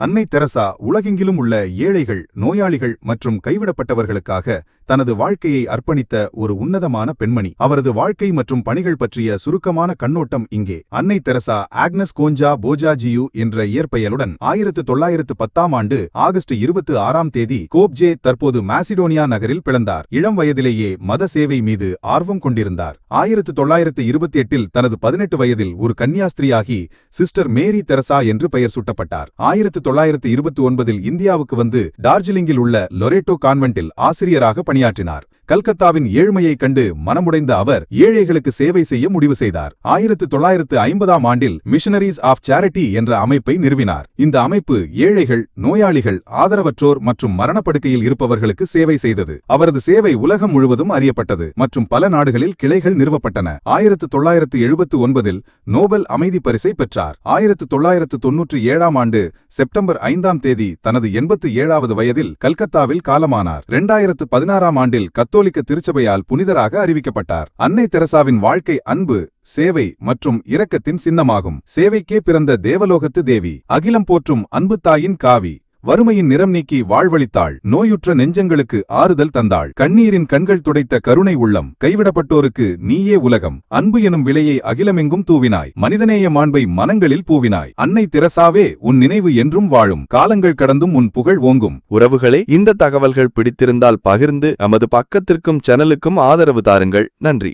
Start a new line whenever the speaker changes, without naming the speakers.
அன்னை தெரசா உலகெங்கிலும் உள்ள ஏழைகள் நோயாளிகள் மற்றும் கைவிடப்பட்டவர்களுக்காக தனது வாழ்க்கையை அர்ப்பணித்த ஒரு உன்னதமான பெண்மணி. அவரது வாழ்க்கை மற்றும் பணிகள் பற்றிய சுருக்கமான கண்ணோட்டம் இங்கே. அன்னை தெரசா ஆக்னஸ் கோஞ்சா போஜாஜியு என்ற இயற்பெயலுடன் ஆயிரத்து தொள்ளாயிரத்து பத்தாம் ஆண்டு ஆகஸ்ட் இருபத்து ஆறாம் தேதி கோப்ஜே தற்போது மாசிடோனியா நகரில் பிறந்தார் இளம் வயதிலேயே மத சேவை மீது ஆர்வம் கொண்டிருந்தார். ஆயிரத்து தொள்ளாயிரத்து இருபத்தி எட்டில் தனது பதினெட்டு வயதில் ஒரு கன்னியாஸ்திரியாகி சிஸ்டர் மேரி தெரசா என்று பெயர் சூட்டப்பட்டார். ஆயிரத்து தொள்ளாயிரத்து இருபத்தி ஒன்பதில் இந்தியாவுக்கு வந்து டார்ஜிலிங்கில் உள்ள லொரேட்டோ கான்வென்ட்டில் ஆசிரியராக பணியாற்றினார். கல்கத்தாவின் ஏழ்மையைக் கண்டு மனமுடைந்த அவர் ஏழைகளுக்கு சேவை செய்ய முடிவு செய்தார். ஆயிரத்து தொள்ளாயிரத்து ஐம்பதாம் ஆண்டில் மிஷனரிஸ் ஆஃப் சேரிட்டி என்ற அமைப்பை நிறுவினார். இந்த அமைப்பு ஏழைகள் நோயாளிகள் ஆதரவற்றோர் மற்றும் மரணப்படுக்கையில் இருப்பவர்களுக்கு சேவை செய்தது. அவரது சேவை உலகம் முழுவதும் அறியப்பட்டது மற்றும் பல நாடுகளில் கிளைகள் நிறுவப்பட்டன. ஆயிரத்து தொள்ளாயிரத்து எழுபத்து ஒன்பதில் நோபல் அமைதி பரிசை பெற்றார். ஆயிரத்து தொள்ளாயிரத்து தொன்னூற்றி ஏழாம் ஆண்டு செப்டம்பர் ஐந்தாம் தேதி தனது எண்பத்து ஏழாவது வயதில் கல்கத்தாவில் காலமானார். இரண்டாயிரத்து பதினாறாம் ஆண்டில் கத்தோலிக்க திருச்சபையால் புனிதராக அறிவிக்கப்பட்டார். அன்னை தெரசாவின் வாழ்க்கை அன்பு சேவை மற்றும் இரக்கத்தின் சின்னமாகும். சேவைக்கே பிறந்த தேவலோகத்து தேவி அகிலம் போற்றும் அன்பு தாயின் காவி. வறுமையின் நிறம் நீக்கி வாழ்வளித்தாள். நோயுற்ற நெஞ்சங்களுக்கு ஆறுதல் தந்தாள். கண்ணீரின் கண்கள் துடைத்த கருணை உள்ளம். கைவிடப்பட்டோருக்கு நீயே உலகம். அன்பு எனும் விலையை அகிலமெங்கும் தூவினாய். மனிதநேய மாண்பை மனங்களில் பூவினாய். அன்னை திரசாவே உன் நினைவு என்றும் வாழும். காலங்கள் கடந்தும் உன் புகழ் ஓங்கும்.
உறவுகளே இந்த தகவல்கள் பிடித்திருந்தால் பகிர்ந்து நமது பக்கத்திற்கும் சேனலுக்கும் ஆதரவு தாருங்கள். நன்றி.